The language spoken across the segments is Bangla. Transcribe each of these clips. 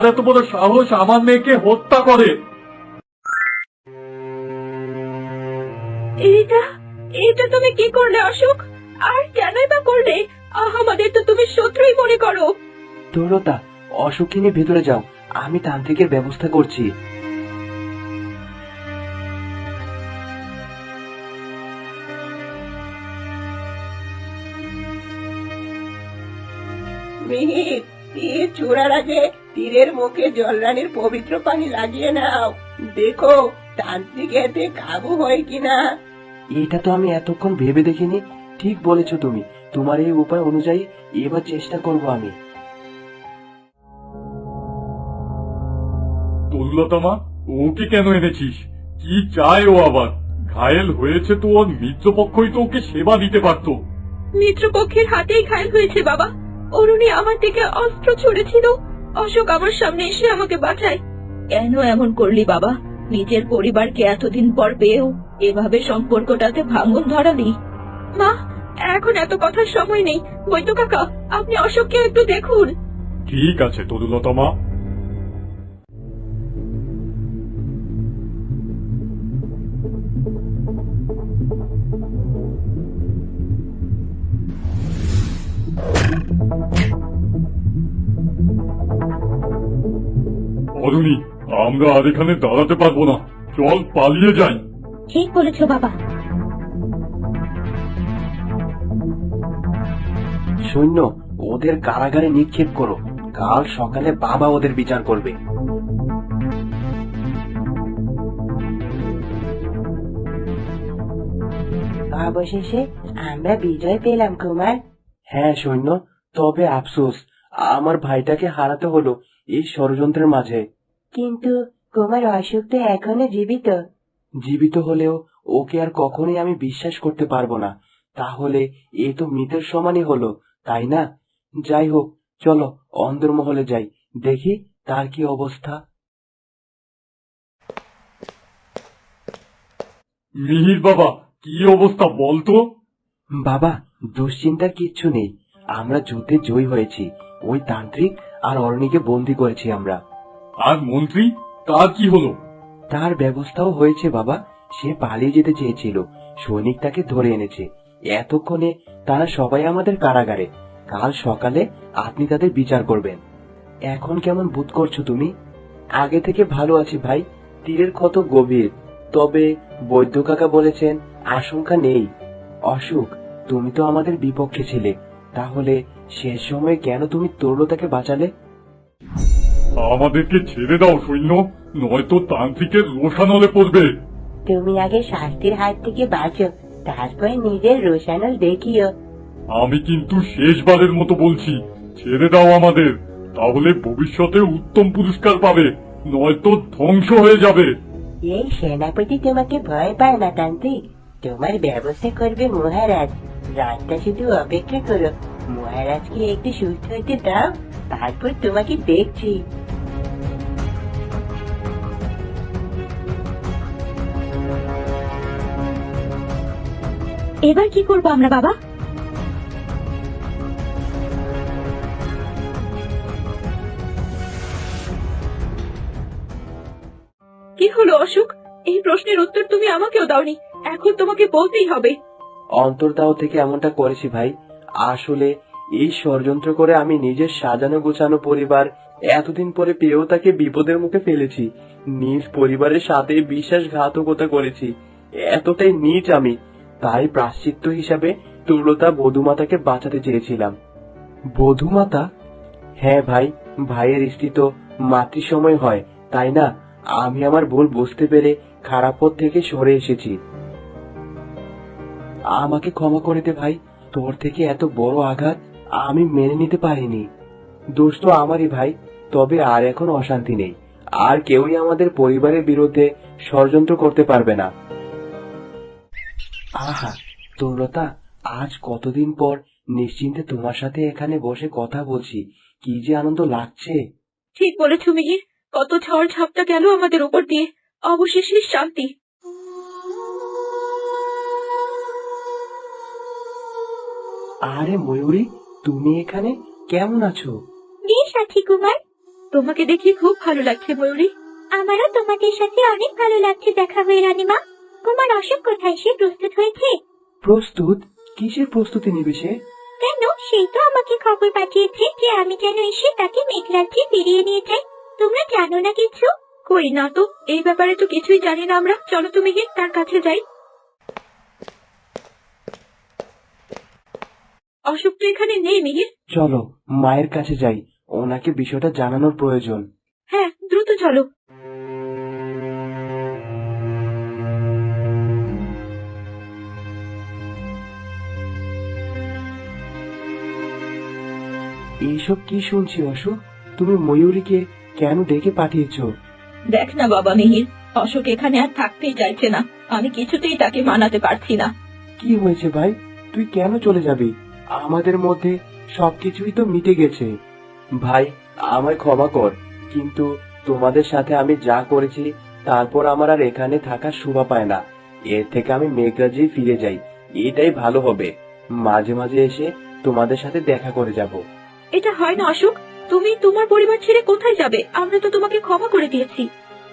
এত বড় সাহস আমার মেয়েকে হত্যা করে। এটা এটা তুমি কি করলে অশোক? আর কেনই বা করলে? আমাদের তো তুমি শত্রুই মনে করো। অশোককে নিয়ে ভেতরে যাও। আমি তান্ত্রিকের ব্যবস্থা করছি। মিহির চূড়ার আগে তীরের মুখে জলরানির পবিত্র পানি লাগিয়ে নাও। দেখো তান্ত্রিক এতে কাবু হয় কিনা? এটা তো আমি এতক্ষণ ভেবে দেখিনি। ঠিক বলেছ তুমি। তোমার এই উপায় অনুযায়ী এবার চেষ্টা করব আমি। তরুলতমা ওকে কেন এনেছিস? কি চায় ও আবার? ঘায়েল হয়েছে তো ওর মিত্রপক্ষই তো ওকে সেবা দিতে পারতো। মিত্রপক্ষের হাতেই ঘায়ল হয়েছে বাবা। অরুণী আমার দিকে অস্ত্র ছুড়েছিল। অশোক আমার সামনে এসে আমাকে বাঁচায়। কেন এমন করলি বাবা? নিজের পরিবারকে এতদিন পর পেয়েও এভাবে সম্পর্কটাতে ভাঙন ধরালি। মা, এখন এত কথার সময় নেই। বৈদ্য কাকা, আপনি অশোককে একটু দেখুন। ঠিক আছে তরুলতমা অরুণী আমরা আর এখানে দাঁড়াতে পারব না। চল পালিয়ে যাই। ঠিক বলেছ বাবা। সৈন্য ওদের কারাগারে নিক্ষেপ করো। কাল সকালে বাবা ওদের বিচার করবে। অবশেষে আমরা বিজয় পেলাম কুমার। হ্যাঁ সৈন্য তবে আফসোস আমার ভাইটাকে হারাতে হলো এই ষড়যন্ত্রের মাঝে। কিন্তু কুমার অশোক তো এখনও জীবিত। জীবিত হলেও ওকে আর কখনোই আমি বিশ্বাস করতে পারব না। তাহলে এ তো মৃতের সমানই হলো তাই না? যাই হোক চলো অন্দরমহলে যাই। দেখি তার কি অবস্থা। মিহির বাবা কি অবস্থা বলতো বাবা দুশ্চিন্তার কিচ্ছু নেই। আমরা যুদ্ধে জয়ী হয়েছি। ওই তান্ত্রিক আর অরণিকে বন্দি করেছি আমরা। আর মন্ত্রী, তার কি হলো? তার ব্যবস্থাও হয়েছে বাবা, সে পালিয়ে যেতে চেয়েছিল। সৈনিক তাকে ধরে এনেছে। এতক্ষণে তারা সবাই আমাদের কারাগারে। কাল সকালে আপনি তাদের বিচার করবেন। এখন কেমন বোধ করছ তুমি? আগে থেকে ভালো আছি ভাই, তীরের ক্ষত গভীর। তবে বৈদ্য কাকা বলেছেন, আশঙ্কা নেই। অসুখ, তুমি তো আমাদের বিপক্ষে ছিলে। তাহলে শেষ সময়ে কেন তুমি তরুলতাকে বাঁচালে? আমাদেরকে ছেড়ে দাও সৈন্য। নয়তো তান্ত্রিকের রোষানলে পড়বে। তুমি আগে শাস্তির হাত থেকে বাঁচো তারপর নিজের রোশানল দেখিও। আমি কিন্তু শেষবারের মতো বলছি ছেড়ে দাও আমাদের। তাহলে ভবিষ্যতে উত্তম পুরস্কার পাবে নয়তো ধ্বংস হয়ে যাবে। এই সেনাপতি তোমাকে ভয় পায় না তান্ত্রিক। তোমার ব্যবস্থা করবে মহারাজ। রাতটা শুধু অপেক্ষা করো। মহারাজকে একটু সুস্থ হতে দাও তারপর তোমাকে দেখছি। এবার কি করব আমরা, বাবা? কি হলো অশোক? এই প্রশ্নের উত্তর তুমি আমাকেও দাওনি। এখন তোমাকে বলতেই হবে। অন্তর্দাহ থেকে এমনটা করেছি ভাই। আসলে এই ষড়যন্ত্র করে আমি নিজের সাজানো গোছানো পরিবার এতদিন পরে পেয়েও তাকে বিপদের মুখে ফেলেছি। নিজ পরিবারের সাথে বিশ্বাসঘাতকতা করেছি। এতটাই নিচ আমি। তাই প্রাশ্চিত্য হিসাবে তুলতা বধুমাতাকে বাঁচাতে চেয়েছিলাম। বধুমাতা? হ্যাঁ ভাই, ভাইয়ের স্ত্রী তো মাতৃ সময় হয়, তাই না? আমি আমার ভুল বুঝতে পেরে খারাপ পথ থেকে সরে এসেছি। আমাকে ক্ষমা করে দে ভাই, তোর থেকে এত বড় আঘাত আমি মেনে নিতে পারিনি। দোষ তো আমারই ভাই, তবে আর এখন অশান্তি নেই। আর কেউই আমাদের পরিবারের বিরুদ্ধে ষড়যন্ত্র করতে পারবে না। আহা তরুলতা আজ কতদিন পর নিশ্চিন্তে তোমার সাথে এখানে বসে কথা বলছি। কি যে আনন্দ লাগছে। ঠিক বলেছ মিহির কত ঝড় ঝাপটা গেল আমাদের উপর দিয়ে। অবশেষে শান্তি। আরে ময়ূরী তুমি এখানে কেমন আছো? কে সাথী কুমার। তোমাকে দেখে খুব ভালো লাগছে ময়ূরী। আমারও তোমাদের সাথে অনেক ভালো লাগছে দেখা হয়ে রানীমা। তোমার অসুখ কোথায়? সে প্রস্তুত হয়েছে? প্রস্তুত? কিসের প্রস্তুতি নিবে সে? কেন? সেই তো আমাকে খবর পাঠিয়েছে যে আমি যেন এসে তাকে মেঘরাজ্যে ফিরিয়ে নিয়ে যাই। তোমরা জানো না কিছু? কই না তো এই ব্যাপারে তো কিছুই জানি না আমরা। চলো তুমি গিয়ে তার কাছে যাই। অশোক তো এখানে নেই মিহির। চলো মায়ের কাছে যাই। ওনাকে বিষয়টা জানানোর প্রয়োজন। হ্যাঁ দ্রুত চলো। এইসব কি শুনছি অশোক? তুমি ময়ূরীকে কেন ডেকে পাঠিয়েছো? দেখ না বাবা মিহির অশোক এখানে আর থাকতেই চাইছে না। আমি কিছুতেই তাকে মানাতে পারছি না। কি হয়েছে ভাই? তুই কেন চলে যাবি? আমাদের মধ্যে সবকিছুই তো মিটে গেছে। ভাই আমায় ক্ষমা কর কিন্তু তোমাদের সাথে আমি যা করেছি তারপর আমার আর এখানে থাকার শোভা পায় না। এর থেকে আমি মেঘরাজে ফিরে যাই। এটাই ভালো হবে। মাঝে মাঝে এসে তোমাদের সাথে দেখা করে যাব। এটা হয় না অশোক। তুমি তোমার পরিবার ছেড়ে কোথায় যাবে? আমরা তো তোমাকে ক্ষমা করে দিয়েছি।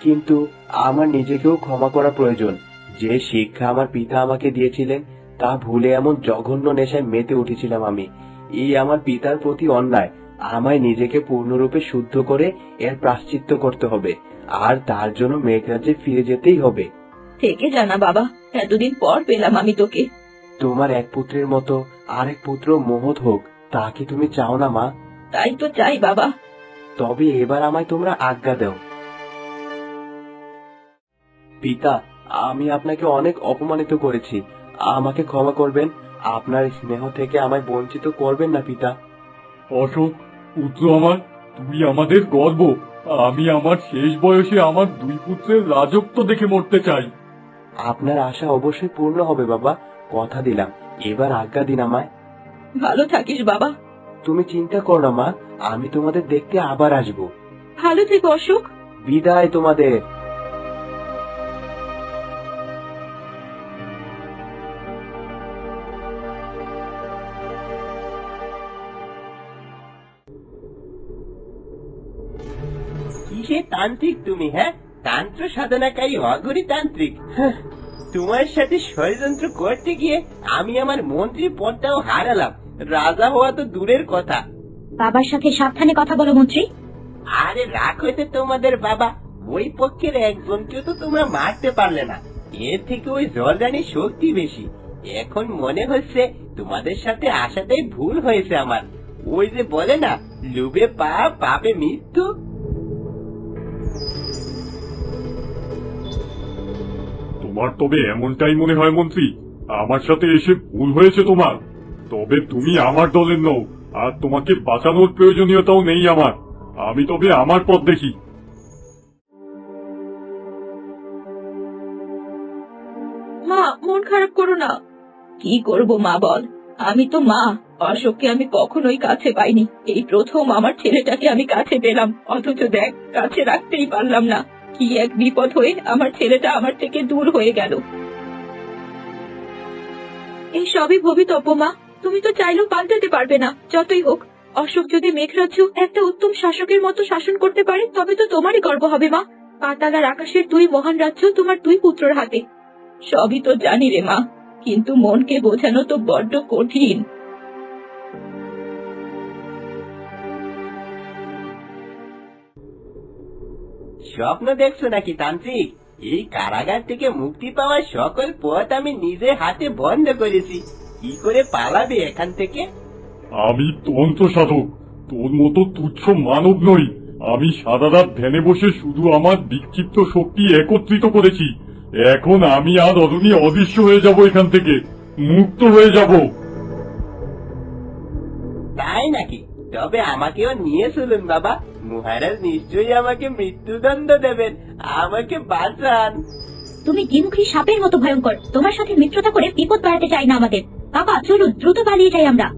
কিন্তু আমার নিজেকেও ক্ষমা করা প্রয়োজন। যে শিক্ষা আমার পিতা আমাকে দিয়েছিলেন তা ভুলে এমন জঘন্য নেশায় মেতে উঠেছিলাম আমি। এই আমার পিতার প্রতি অন্যায় আমায় নিজেকে পূর্ণরূপে শুদ্ধ করে এর প্রাশ্চিত্য করতে হবে। আর তার জন্য মেঘরাজ্যে ফিরে যেতেই হবে। থেকে জানা বাবা এতদিন পর পেলাম আমি তোকে। তোমার এক পুত্রের মতো আরেক পুত্র মহৎ হোক। তা কি তুমি চাও না মা। তাই তো চাই বাবা। তবে এবার আমায় তোমরা আজ্ঞা দাও। পিতা আমি আপনাকে অনেক অপমানিত করেছি। আমাকে ক্ষমা করবেন। আপনার স্নেহ থেকে আমায় বঞ্চিত করবেন না পিতা। অশোক পুত্র আমার তুমি আমাদের গর্ব। আমি আমার শেষ বয়সে আমার দুই পুত্রের রাজত্ব দেখে মরতে চাই। আপনার আশা অবশ্যই পূর্ণ হবে বাবা। কথা দিলাম। এবার আজ্ঞা দিন আমায়। ভালো থাকিস বাবা। তুমি চিন্তা করো না মা আমি তোমাদের দেখতে আবার আসব। ভালো থেকো অশোক। বিদায় তোমাদের। কিসে তান্ত্রিক তুমি হ্যাঁ? তান্ত্র সাধনাকারী অগরি তান্ত্রিক। হ্যাঁ, তোমার সাথে ষড়যন্ত্র করতে গিয়ে আমি আমার মন্ত্রী পদটাও হারালাম। রাজা হওয়া তো দূরের কথা। বাবার সাথে সাবধানে কথা বলো মন্ত্রী। আরে রাখ হইতে তোমাদের বাবা। ওই পক্ষের একজনকেও তো তোমরা মারতে পারলে না। এর থেকে ওই জর্দানির শক্তি বেশি। এখন মনে হচ্ছে তোমাদের সাথে আসাটাই ভুল হয়েছে আমার। ওই যে বলে না লুবে পাপ পাপে মৃত্যু। তোমার তবে এমনটাই মনে হয় মন্ত্রী। আমার সাথে এসে ভুল হয়েছে তোমার। তবে তুমি আমার দলের নও, আর তোমাকে বাঁচানোর প্রয়োজনীয়তাও নেই আমার। আমি তবে আমার পথ দেখি। মা, মন খারাপ করো না। কি করব মা বল? আমি তো মা, অশোককে আমি কখনোই কাছে পাইনি। এই প্রথম আমার ছেলেটাকে আমি কাছে পেলাম। অথচ দেখ, কাছে রাখতেই পারলাম না। কি এক বিপদ হয়ে আমার ছেলেটা আমার থেকে দূর হয়ে গেল। এই সবই ভবিতব্য মা। তুমি তো চাইলেও পাল্টাতে পারবে না, যতই হোক। অশোক, যদি মেঘরাজ্য একটা উত্তম শাসকের মতো শাসন করতে পারে, তবে তো তোমারই গর্ব হবে, মা। পাতাল আর আকাশের দুই মহান রাজ্য তোমার দুই পুত্রর হাতে। সবই তো জানি রে, মা, কিন্তু মনকে বোঝানো তো বড্ড কঠিন। স্বপ্ন দেখছ নাকি তান্ত্রিক? এই কারাগার থেকে মুক্তি পাওয়ার সকল পথ আমি নিজে হাতে বন্ধ করেছি। কি করে পালাবে এখান থেকে? আমি তন্ত্র সাধক। তোর মতো তুচ্ছ মানব নই। আমি সারা রাত ধ্যানে বসে শুধু আমার বিক্ষিপ্ত শক্তি একত্রিত করেছি। এখন আমি আর অদনী অদৃশ্য হয়ে যাব এখান থেকে। মুক্ত হয়ে যাব। তাই নাকি? তবে আমাকেও নিয়ে চলুন বাবা। মহারাজ নিশ্চয়ই আমাকে মৃত্যুদণ্ড দেবেন। আমাকে বাঁচান। তুমি দ্বিমুখী সাপের মতো ভয়ঙ্কর। তোমার সাথে মিত্রতা করে বিপদ বাড়াতে চাই না আমাদের। বাবা চলুন দ্রুত পালিয়ে যাই আমরা।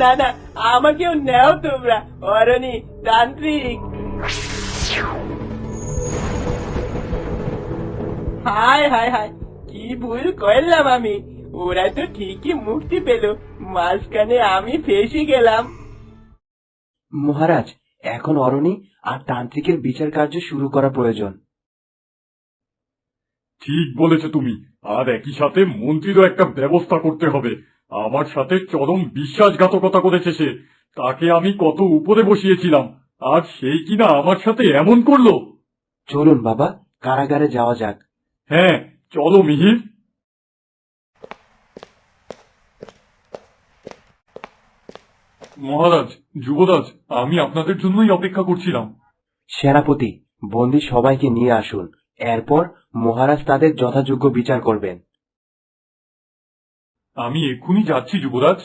না না আমাকেও নেও তোমরা অরণি তান্ত্রিক। হায় হায় হায় কি ভুল করলাম আমি। ওরা তো ঠিকই মুক্তি পেল মাঝখানে আমি ফেসে গেলাম। মহারাজ এখন অরণি আর তান্ত্রিকের বিচার কার্য শুরু করা প্রয়োজন। ঠিক বলেছ তুমি। আর একই সাথে মন্ত্রীরও একটা ব্যবস্থা করতে হবে। আমার সাথে চরম বিশ্বাসঘাতকতা করেছে সে। তাকে আমি কত উপরে বসিয়েছিলাম। আর সেই কিনা আমার সাথে এমন করল? চলুন বাবা কারাগারে যাওয়া যাক। হ্যাঁ চলো মিহির। মহারাজ যুবরাজ আমি আপনাদের জন্যই অপেক্ষা করছিলাম। সেনাপতি বন্দি সবাইকে নিয়ে আসুন। এরপর মহারাজ তাদের যথাযোগ্য বিচার করবেন। আমি এক্ষুনি যাচ্ছি যুবরাজ।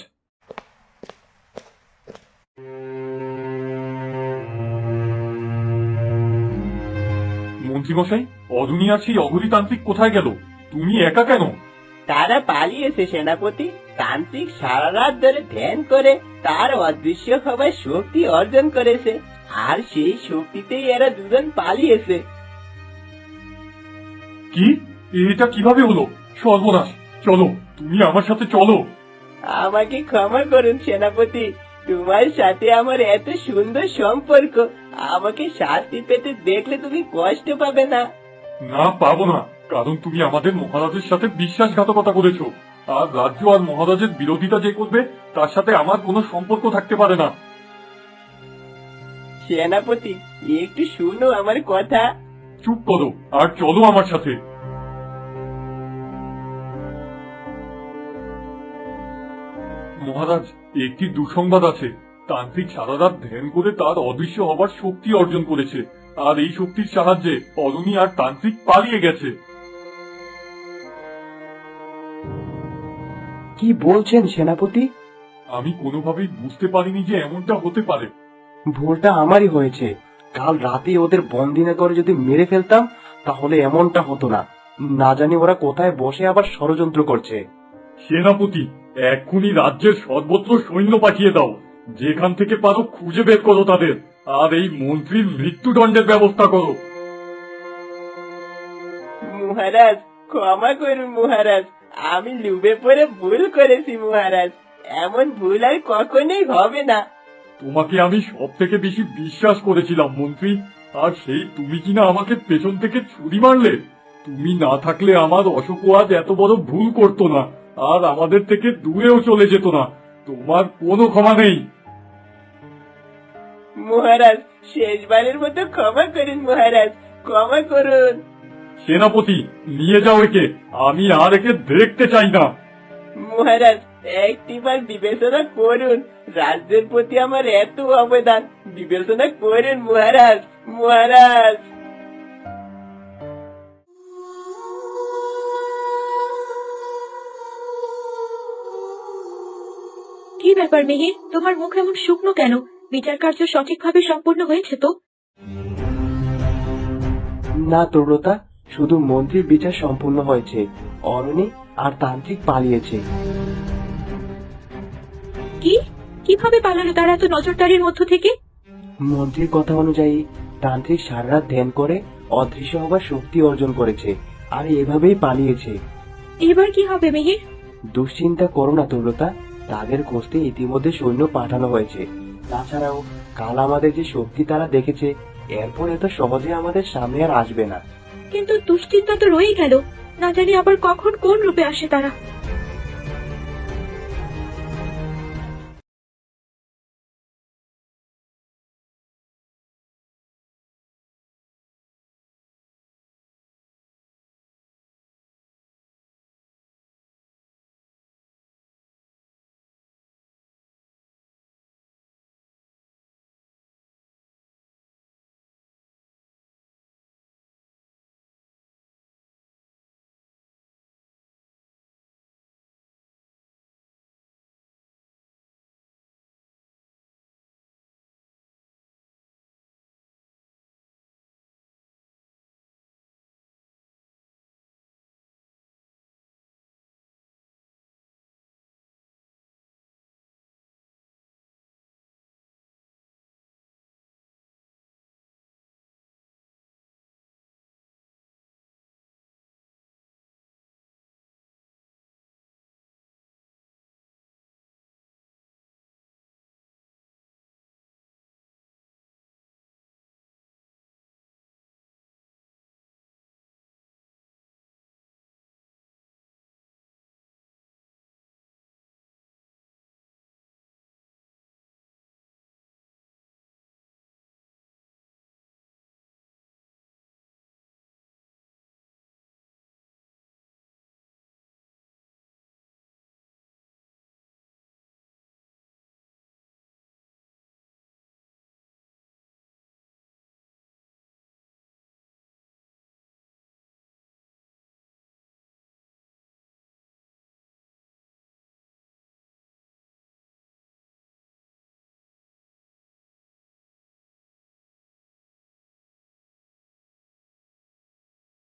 মন্ত্রীমশাই অদুনি আর সেই অঘরিতান্ত্রিক কোথায় গেল? তুমি একা কেন? তারা পালিয়েছে সেনাপতি। তান্ত্রিক সারা রাত ধরে ধ্যান করে তার অদৃশ্য হবার শক্তি অর্জন করেছে। আর সেই শক্তিতেই এরা দুজন পালিয়েছে। কি? এটা কীভাবে হলো? সর্বনাশ। চলো তুমি আমার সাথে চলো। আমাকে ক্ষমা করুন সেনাপতি। তোমার সাথে আমার এত সুন্দর সম্পর্ক। আমাকে শাস্তি পেতে দেখলে তুমি কষ্ট পাবে না। না পাবো না। কারণ তুমি আমাদের মহারাজের সাথে বিশ্বাসঘাতকতা করেছ। আর রাজ্য আর মহারাজের বিরোধিতা যে করবে তার সাথে আমার কোনো সম্পর্ক থাকতে পারে না। সেনাপতি একটু শুনো আমার কথা। চুপ করো আর চলো আমার সাথে। মহারাজ একটি দুঃসংবাদ আছে? তান্ত্রিক সারা রাত ধ্যান করে তার অদৃশ্য হবার শক্তি অর্জন করেছে আর এই শক্তির সাহায্যে অরুণী আর তান্ত্রিক পালিয়ে গেছে। কি বলছেন সেনাপতি? আমি কোনোভাবেই বুঝতে পারিনি যে এমনটা হতে পারে। ভুলটা আমারই হয়েছে। কাল রাতে ওদের বন্দি না করে যদি মেরে ফেলতাম তাহলে এমনটা হতো না। না জানি ওরা কোথায় বসে আবার ষড়যন্ত্র করছে। সেনাপতি এক্ষুনি রাজ্যের সর্বত্র সৈন্য পাঠিয়ে দাও। যেখান থেকে পারো খুঁজে বের করো তাদের। আর এই মন্ত্রীর মৃত্যুদণ্ডের ব্যবস্থা করো। মহারাজ ক্ষমা করুন মহারাজ। আমি লুবে পড়ে ভুল করেছি মহারাজ। এমন ভুল আর কখনোই হবে না। তোমাকে আমি সব থেকে বেশি বিশ্বাস করেছিলাম মন্ত্রী। আর সেই তুমি কিনা আমাকে পেছন থেকে ছুরি মারলে? তুমি না থাকলে আমার অশোক আজ এত বড় ভুল করতো না আর আমাদের থেকে দূরেও চলে যেত না। তোমার কোনো ক্ষমা নেই। মহারাজ শেষবারের মতো ক্ষমা করুন মহারাজ ক্ষমা করুন। সেনাপতি নিয়ে যাও একে আমি আর একে দেখতে চাই না। মহারাজ একটিবার বিবেচনা করুন রাজ্যের প্রতি আমার এত অবদান। বিবেচনা করুন মহারাজ মহারাজ। কি ব্যাপার মিহির? তোমার মুখ এমন শুকনো কেন? বিচার কার্য সঠিকভাবে সম্পূর্ণ হয়েছে তো? না তরুণতা শুধু মন্ত্রীর বিচার সম্পূর্ণ হয়েছে। অরণি আর তান্ত্রিক পালিয়েছে। কীভাবে পালালো তারা এত নজরদারির মধ্য থেকে? মন্ত্রীর কথা অনুযায়ী তান্ত্রিক সারা রাত ধ্যান করে অদৃশ্য হবার শক্তি অর্জন করেছে আর এভাবেই পালিয়েছে। এবার কি হবে মিহির? দুশ্চিন্তা করো না তরুণতা। তাদের খুঁজতে ইতিমধ্যে সৈন্য পাঠানো হয়েছে। তাছাড়াও কাল আমাদের যে শক্তি তারা দেখেছে এরপর এত সহজে আমাদের সামনে আর আসবে না। কিন্তু দুশ্চিন্তা তো রয়েই গেল। না জানি আবার কখন কোন রূপে আসে তারা।